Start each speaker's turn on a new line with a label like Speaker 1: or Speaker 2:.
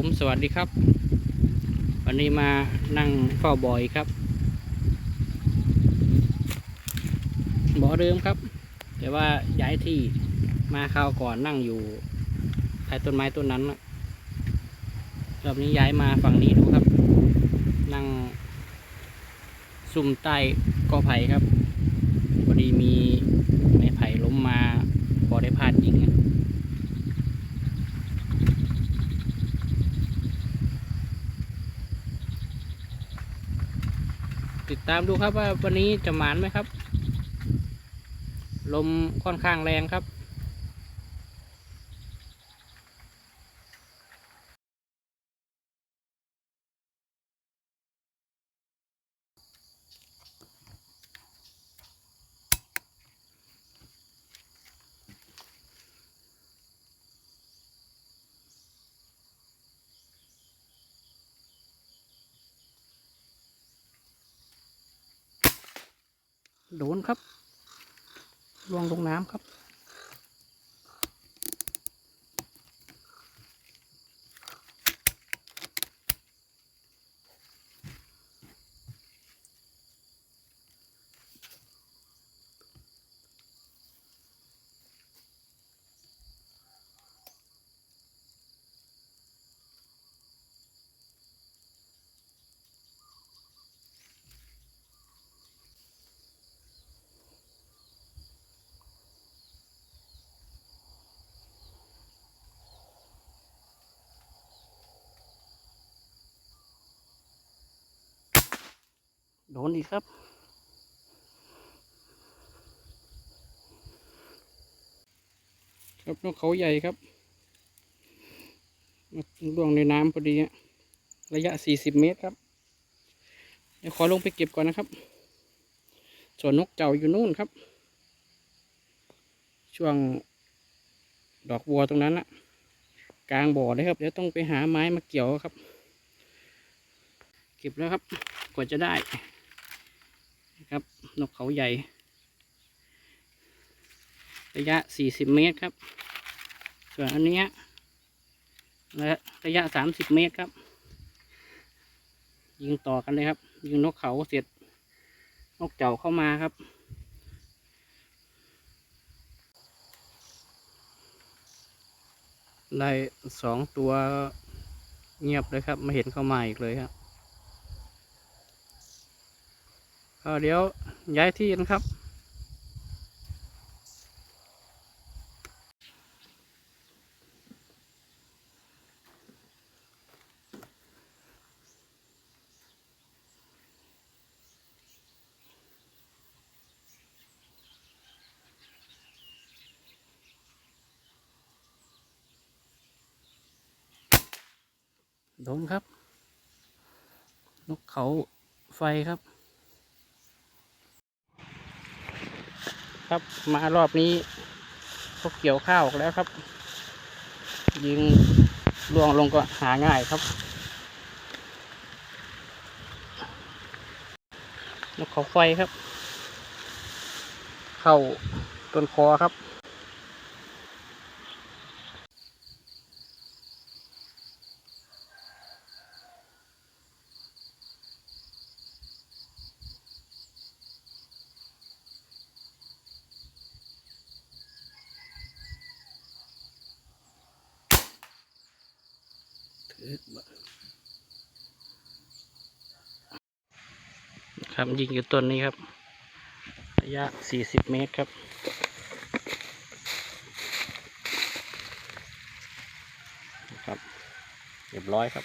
Speaker 1: ผมสวัสดีครับ วันนี้มานั่งเฝ้าบ่อยครับบ่อเดิมครับ แต่ว่าย้ายที่มาคราวก่อนนั่งอยู่ใต้ต้นไม้ต้นนั้นรอบนี้ย้ายมาฝั่งนี้ดูครับ นั่งซุ่มใต้กอไผ่ครับพอดีมีไม้ไผ่ล้มมาพอได้พลาดยิง ติดตามดูครับว่าวันนี้จะหมานไหมครับ ลมค่อนข้างแรงครับ โดนครับลวงลงน้ำครับ โดนอีกครับ ครับนกเขาใหญ่ครับล่วงในน้ำพอดีฮะระยะ40เมตรครับ เดี๋ยวขอลงไปเก็บก่อนนะครับ ส่วนนกเจ้าอยู่นู่นครับ ช่วงดอกบัวตรงนั้นนะกลางบ่อเลยครับ เดี๋ยวต้องไปหาไม้มาเกี่ยวครับ เก็บแล้วครับ กว่าจะได้ ครับ นกเขาใหญ่ ระยะ 40 เมตรครับ ส่วนอันนี้ยระระยะ 30 เมตรครับ ยิงต่อกันเลยครับ ยิงนกเขาเสร็จ นกเจ้าเข้ามาครับได้สองตัวเงียบเลยครับ ไม่เห็นเข้ามาอีกเลยครับ ก็ เดี๋ยวย้ายที่นะครับโดนครับ นกเขาไฟครับ ครับ มารอบนี้ก็เกี่ยวข้าวแล้วครับ ยิงล่วงลงก็หาง่ายครับนกเขาไฟครับ เข้าต้นคอครับ ครับยิงอยู่ต้นนี้ครับระยะ 40 เมตรครับ ครับเรียบร้อยครับ